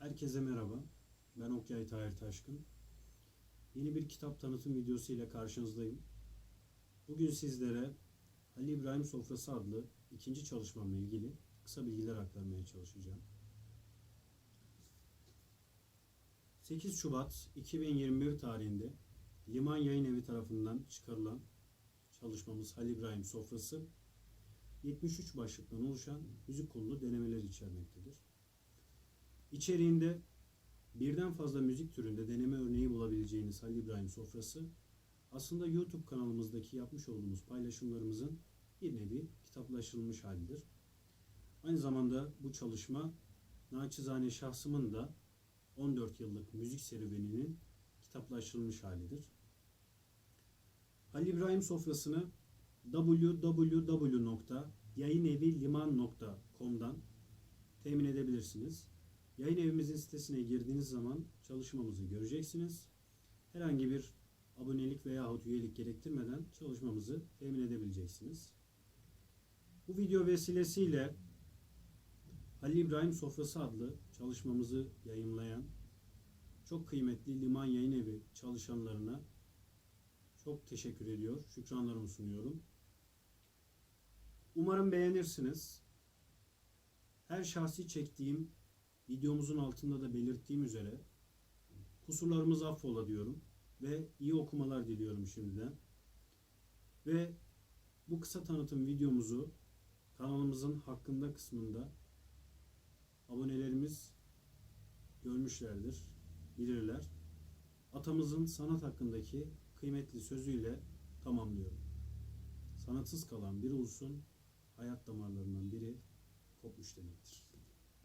Herkese merhaba. Ben Okyay Tahir Taşkın. Yeni bir kitap tanıtım videosu ile karşınızdayım. Bugün sizlere Ali İbrahim Sofrası adlı ikinci çalışmamla ilgili kısa bilgiler aktarmaya çalışacağım. 8 Şubat 2021 tarihinde Liman Yayın Evi tarafından çıkarılan çalışmamız Halil İbrahim Sofrası 73 başlıktan oluşan müzik konulu denemeler içermektedir. İçeriğinde birden fazla müzik türünde deneme örneği bulabileceğiniz Halil İbrahim Sofrası aslında YouTube kanalımızdaki yapmış olduğumuz paylaşımlarımızın bir nevi kitaplaştırılmış halidir. Aynı zamanda bu çalışma naçizane şahsımın da 14 yıllık müzik serüveninin kitaplaştırılmış halidir. Halil İbrahim Sofrası'nı www.yayıneviliman.com'dan temin edebilirsiniz. Yayın evimizin sitesine girdiğiniz zaman çalışmamızı göreceksiniz. Herhangi bir abonelik veya üyelik gerektirmeden çalışmamızı temin edebileceksiniz. Bu video vesilesiyle Halil İbrahim Sofrası adlı çalışmamızı yayınlayan çok kıymetli Liman Yayın Evi çalışanlarına çok teşekkür ediyor, şükranlarımı sunuyorum. Umarım beğenirsiniz. Her şahsi çektiğim videomuzun altında da belirttiğim üzere kusurlarımız affola diyorum ve iyi okumalar diliyorum şimdiden. Ve bu kısa tanıtım videomuzu kanalımızın hakkında kısmında abonelerimiz görmüşlerdir, bilirler. Atamızın sanat hakkındaki kıymetli sözüyle tamamlıyorum. Sanatsız kalan bir ulusun hayat damarlarından biri kopmuş demektir.